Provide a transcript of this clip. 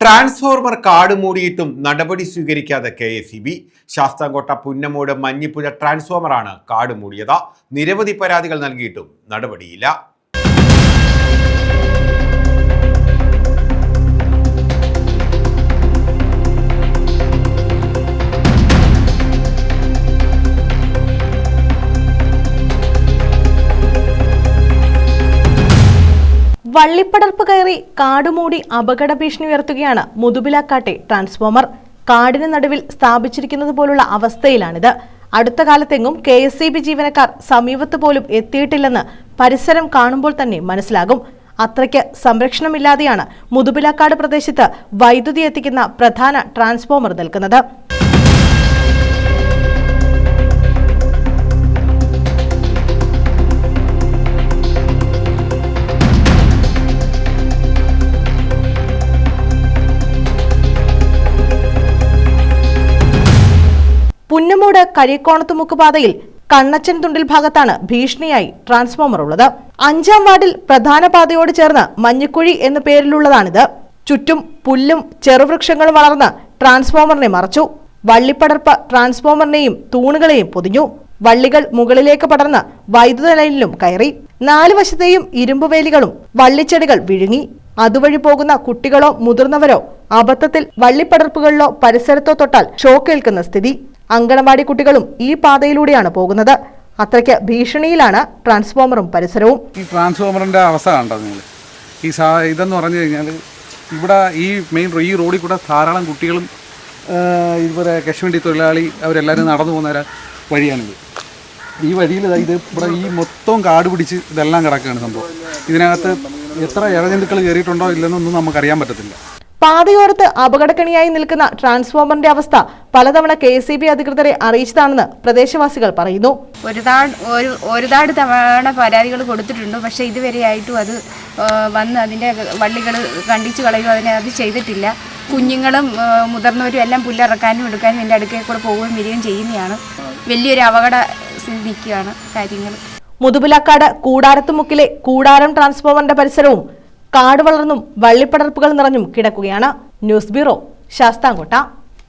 Transformer കാട് മൂടിയിട്ടും നടപടി സ്വീകരിക്കാതെ K S E B. Sasthamkotta Punnamoodu Manjippuzha ട്രാൻസ്ഫോമറാണ് കാട് മൂടിയത്. നിരവധി പരാതികൾ നൽകിയിട്ടും നടപടിയില്ല. വള്ളിപ്പടർപ്പ് കയറി കാടുമൂടി അപകട ഭീഷണി ഉയർത്തുകയാണ് മുതുബിലാക്കാട്ടെ ട്രാൻസ്ഫോമർ. കാടിന് നടുവിൽ സ്ഥാപിച്ചിരിക്കുന്നത് പോലുള്ള അവസ്ഥയിലാണിത്. അടുത്ത കാലത്തെങ്ങും കെ എസ് സി ബി ജീവനക്കാർ സമീപത്ത് പോലും എത്തിയിട്ടില്ലെന്ന് പരിസരം കാണുമ്പോൾ തന്നെ മനസ്സിലാകും. അത്രയ്ക്ക് സംരക്ഷണമില്ലാതെയാണ് മുതുബിലാക്കാട് പ്രദേശത്ത് വൈദ്യുതി എത്തിക്കുന്ന പ്രധാന ട്രാൻസ്ഫോമർ നിൽക്കുന്നത്. പുന്നമൂട് കരിക്കോണത്തുമുക്ക് പാതയിൽ കണ്ണച്ചൻ തുണ്ടിൽ ഭാഗത്താണ് ഭീഷണിയായി ട്രാൻസ്ഫോമർ ഉള്ളത്. അഞ്ചാം വാർഡിൽ പ്രധാന പാതയോട് ചേർന്ന് മഞ്ഞക്കുഴി എന്ന പേരിലുള്ളതാണിത്. ചുറ്റും പുല്ലും ചെറുവൃക്ഷങ്ങളും വളർന്ന് ട്രാൻസ്ഫോമറിനെ മറച്ചു. വള്ളിപ്പടർപ്പ് ട്രാൻസ്ഫോമറിനെയും തൂണുകളെയും പൊതിഞ്ഞു. വള്ളികൾ മുകളിലേക്ക് പടർന്ന് വൈദ്യുത ലൈനിലും കയറി. നാല് വശത്തെയും ഇരുമ്പുവേലികളും വള്ളിച്ചെടികൾ വിഴുങ്ങി. അതുവഴി പോകുന്ന കുട്ടികളോ മുതിർന്നവരോ അബദ്ധത്തിൽ വള്ളിപ്പടർപ്പുകളിലോ പരിസരത്തോ തൊട്ടാൽ ഷോക്കേൽക്കുന്ന സ്ഥിതി. അങ്കണവാടി കുട്ടികളും ഈ പാതയിലൂടെയാണ് പോകുന്നത്. അത്രയ്ക്ക് ഭീഷണിയിലാണ് ട്രാൻസ്ഫോമറും പരിസരവും. ഈ ട്രാൻസ്ഫോമറിന്റെ അവസ്ഥ കണ്ടോ നിങ്ങൾ? ഈ സാ ഇതെന്ന് പറഞ്ഞു കഴിഞ്ഞാൽ ഇവിടെ ഈ മെയിൻ ഈ റോഡിൽ കൂടെ ധാരാളം കുട്ടികളും ഇതുപോലെ കശ്മീരി തൊഴിലാളി അവരെല്ലാവരും നടന്നു പോകുന്ന വഴിയാണിത്. ഈ വഴിയിൽ ഇത് ഇവിടെ ഈ മൊത്തം കാട് പിടിച്ച് ഇതെല്ലാം കിടക്കുകയാണ് സംഭവം. ഇതിനകത്ത് എത്ര ഇഴജന്തുക്കൾ കയറിയിട്ടുണ്ടോ ഇല്ലെന്നൊന്നും നമുക്കറിയാൻ പറ്റത്തില്ല. പാതയോരത്ത് അപകടക്കണിയായി നിൽക്കുന്ന ട്രാൻസ്ഫോമറിന്റെ അവസ്ഥ പലതവണ കെ എസ് ബി അധികൃതരെ അറിയിച്ചതാണെന്ന് പ്രദേശവാസികൾ പറയുന്നു. ഒരുപാട് ഒരു ഒരുപാട് തവണ പരാതികൾ കൊടുത്തിട്ടുണ്ട്. പക്ഷേ ഇതുവരെയായിട്ടും അത് വന്ന് അതിന്റെ വള്ളികൾ കണ്ടിച്ചു കളയുകയോ അതിനെ അത് ചെയ്തിട്ടില്ല. കുഞ്ഞുങ്ങളും മുതിർന്നവരും എല്ലാം പുല്ലിറക്കാനും എടുക്കാനും എന്റെ അടുക്കൽ കൂടെ പോവുകയും വരികയും ചെയ്യുന്നതാണ്. വലിയൊരു അപകട നിൽക്കുകയാണ് കാര്യങ്ങൾ. മുതുപിലക്കാട് കൂടാരത്തുമുക്കിലെ കൂടാരം ട്രാൻസ്ഫോമറിന്റെ പരിസരവും കാട് വളർന്നും വള്ളിപ്പടർപ്പുകൾ നിറഞ്ഞും കിടക്കുകയാണ് ന്യൂസ് ബ്യൂറോ ശാസ്താംകോട്ട.